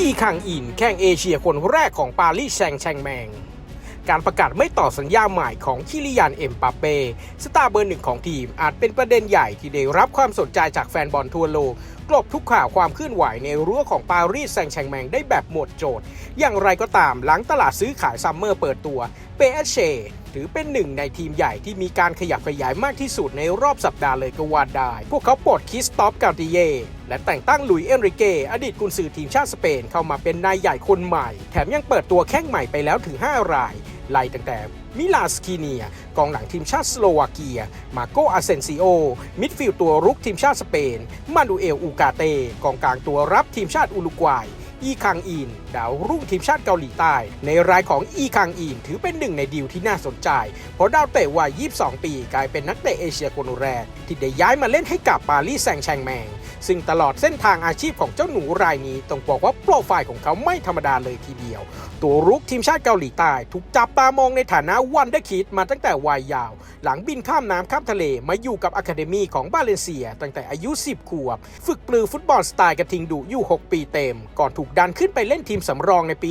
อีคังอินแข่งเอเชียคนแรกของปารีสแซงแชงแมง การประกาศไม่ต่อสัญญาใหม่ของคิริยันเอ็มปาเป้สตาร์เบอร์หนึ่งของทีมอาจเป็นประเด็นใหญ่ที่ได้รับความสนใจจากแฟนบอลทั่วโลกกลบทุกข่าวความเคลื่อนไหวในรั้วของปารีสแซงแชงแมงได้แบบหมดโจทย์ อย่างไรก็ตามหลังตลาดซื้อขายซัมเมอร์เปิดตัวเปเอเชถือเป็นหนึ่งในทีมใหญ่ที่มีการขยับขยายมากที่สุดในรอบสัปดาห์เลยก็ว่าได้ พวกเขาปลดคิสตอฟกาติเย และแต่งตั้งหลุยเอนริเก อดีตกุนซือทีมชาติสเปนเข้ามาเป็นนายใหญ่คนใหม่ แถมยังเปิดตัวแข้งใหม่ไปแล้วถึง 5 ราย ไล่ตั้งแต่มิลาสคีเนีย กองหลังทีมชาติสโลวาเกีย มาโกอาเซนซิโอ มิดฟิลด์ตัวรุกทีมชาติสเปน มานูเอล อูกาเต กองกลางตัวรับทีมชาติอุรุกวัย อีคังอิน ดาวรุ่งทีมชาติเกาหลีใต้ ในรายของอีคังอินถือเป็นหนึ่งในดีลที่น่าสนใจ เพราะดาวเตะวัย 22 ปี กลายเป็นนักเตะเอเชียคนแรกที่ได้ย้ายมาเล่นให้กับปารีสแซงต์แชงแมง ซึ่งตลอดเส้นทางอาชีพของเจ้าหนูรายนี้ต้องบอกว่าโปรไฟล์ของเขาไม่ธรรมดาเลยทีเดียว ตัวรุกทีมชาติเกาหลีใต้ถูกจับตามองในฐานะวันได้คิดมาตั้งแต่วัยยาว หลังบินข้ามน้ำข้ามทะเลมาอยู่กับอะคาเดมีของบาเลนเซีย ตั้งแต่อายุ 10 ขวบ ฝึกปลือฟุตบอลสไตล์กระทิงดุอยู่ 6 ปีเต็ม ก่อนถูกดันขึ้นไปเล่นทีมสำรองในปี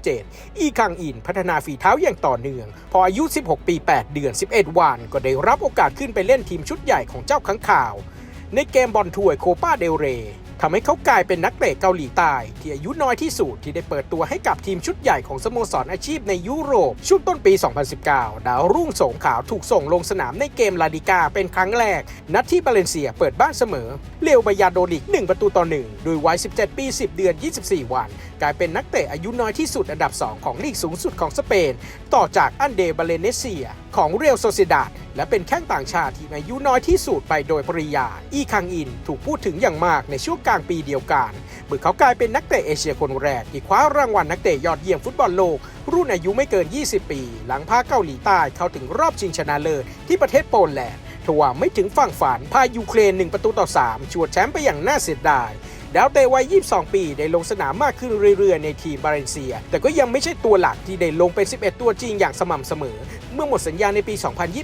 2017 อีคังอินพัฒนาฝีเท้าอย่างต่อเนื่อง พออายุ 16 ปี 8 เดือน 11 วัน ก็ได้รับโอกาสขึ้นไปเล่นทีมชุดใหญ่ของเจ้าขังข่าว ในเกมบอลถ้วยโคปาเดลเรทำให้เขากลายเป็นนักเตะเกาหลีใต้ที่อายุน้อยที่สุดที่ได้เปิดตัวให้กับทีมชุดใหญ่ของสโมสรอาชีพในยุโรป ช่วงต้นปี 2019 ดาวรุ่งสงขาวถูกส่งลงสนามในเกมลาดิกาเป็นครั้งแรก นัดที่บาเลนเซียเปิดบ้านเสมอ เลวบายาโดลิก 1 ประตูต่อ 1 โดยวัย 17 ปี 10 เดือน 24 วัน กลายเป็นนักเตะอายุน้อยที่สุดอันดับ 2 ของลีกสูงสุดของสเปน ต่อจากอันเดบาเลเนเซียของเรียลโซเซดาดและเป็นแข้งต่างชาติที่อายุน้อยที่สุดไปโดยปริยา อีคังอินถูกพูดถึงอย่างมากในช่วงกลางปีเดียวกันเมื่อเขากลายเป็นนักเตะเอเชียคนแรก ที่คว้ารางวัลนักเตะยอดเยี่ยมฟุตบอลโลก รุ่นอายุไม่เกิน 20 ปี หลังพาเกาหลีใต้เข้าถึงรอบชิงชนะเลิศที่ประเทศโปแลนด์ทว่าไม่ถึงฝั่งฝันพายูเครน1ประตูต่อ 3 ชวดแชมป์ไปอย่างน่าเสียดาย ดาวเตะวัย 22 ปีได้ลงสนามมากขึ้นเรื่อยๆ ในทีมบาเลนเซีย แต่ก็ยังไม่ใช่ตัวหลักที่ได้ลงเป็น 11 ตัวจริงอย่างสม่ำเสมอ เมื่อหมดสัญญาในปี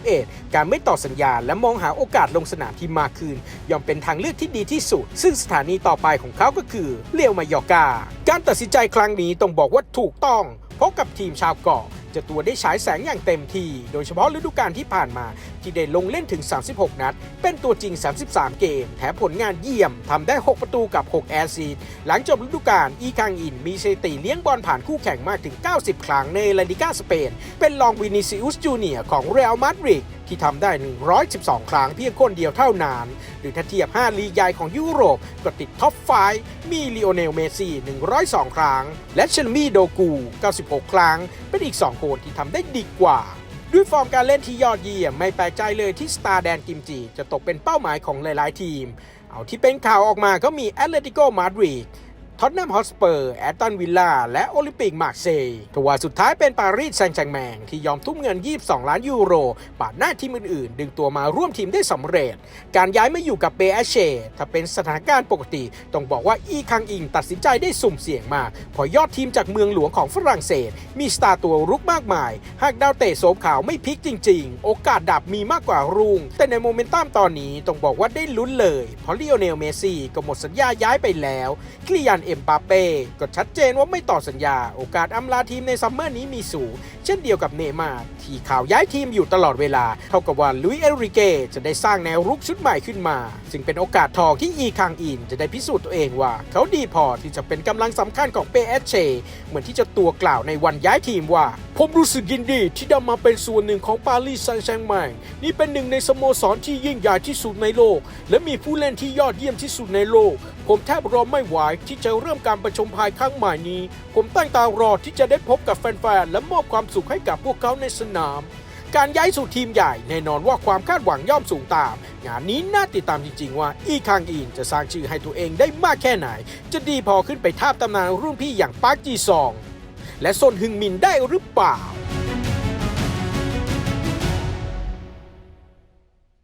2021 การไม่ต่อสัญญาและมองหาโอกาสลงสนามที่มากขึ้นย่อมเป็นทางเลือกที่ดีที่สุด ซึ่งสถานีต่อไปของเขาก็คือเลียวมายอกา การตัดสินใจครั้งนี้ต้องบอกว่าถูกต้องเพราะกับทีมชาวเกาะ จะตัวได้ฉายแสงอย่างเต็มที่ โดยเฉพาะฤดูกาลที่ผ่านมา ที่ได้ลงเล่นถึง 36 นัด เป็นตัวจริง 33 เกม แถมผลงานเยี่ยมทำได้ 6 ประตูกับ 6 แอสซีดหลังจบฤดูกาลอีคังอิน มีสถิติเลี้ยงบอลผ่านคู่แข่งมากถึง 90 ครั้งในลาลิกาสเปน เป็นรองวินิซิอุสจูเนียของเรอัลมาดริดที่ทำได้ 112 ครั้งเพียงคนเดียวเท่านั้น หรือถ้าเทียบ 5 ลีกใหญ่ของยุโรปก็ติดท็อป 5 มีลีโอเนล เมซี่ 102 ครั้ง และเชลมีโดกู 96 ครั้ง เป็นอีก 2 คนที่ทำได้ดีกว่าด้วยฟอร์มการเล่นที่ยอดเยี่ยมไม่แปลกใจเลยที่สตาร์แดนกิมจิจะตกเป็นเป้าหมายของหลาย ๆ ทีม เอาที่เป็นข่าวออกมาก็มีแอตเลติโกมาดริด ท็อตแนมฮอสเปอร์ แอตตันวิลล่า และโอลิมปิกมาร์เซย์ทว่าสุดท้ายเป็นปารีสแซงต์แชงแมงที่ยอมทุ่มเงิน 22 ล้านยูโร ปาดหน้าทีมอื่นๆ ดึงตัวมาร่วมทีมได้สำเร็จ การย้ายมาอยู่กับเบอเชถ้าเป็นสถานการณ์ปกติ ต้องบอกว่าอีคังอิงตัดสินใจได้สุ่มเสี่ยงมากเพอยอดทีมจากเมืองหลวงของฝรั่งเศส มีสตาร์ตัวรุกมากมาย หากดาวเตะโสมขาวไม่พลิกจริง ๆ โอกาสดับมีมากกว่ารุ่ง แต่ในโมเมนตัมตอนนี้ต้องบอกว่าได้ลุ้นเลย เพราะลีโอเนลเมซี่ก็หมดสัญญาย้ายไปแล้วกิลิยันเอ็มปาเป้ก็ชัดเจนว่าไม่ต่อสัญญา โอกาสอำลาทีมในซัมเมอร์นี้มีสูง เช่นเดียวกับเนมาที่ข่าวย้ายทีมอยู่ตลอดเวลา เท่ากับว่าลุยเอริเกจะได้สร้างแนวรุกชุดใหม่ขึ้นมา ซึ่งเป็นโอกาสทองที่อีคังอินจะได้พิสูจน์ตัวเองว่า เขาดีพอที่จะเป็นกำลังสำคัญของเปเอเชเหมือนที่เจะตัวกล่าวในวันย้ายทีมว่า ผมรู้สึกยินดีที่ได้มาเป็นส่วนหนึ่งของปารีสแซงต์แชงแมงนี่เป็นหนึ่งในสโมสรที่ยิ่งใหญ่ที่สุดในโลก และมีผู้เล่นที่ยอดเยี่ยมที่สุดในโลก ผมแทบรอไม่ไหวที่จะเริ่มการประชมภายครั้งใหม่นี้ ผมตั้งตารอที่จะได้พบกับแฟนๆ และมอบความสุขให้กับพวกเขาในสนาม การย้ายสู่ทีมใหญ่แน่นอนว่าความคาดหวังย่อมสูงตาม งานนี้น่าติดตามจริงๆว่าอีคังอินจะสร้างชื่อให้ตัวเองได้มากแค่ไหน จะดีพอขึ้นไปทาบตำนานรุ่นพี่อย่างปาร์คจีซอง และซนฮึงมินได้หรือเปล่า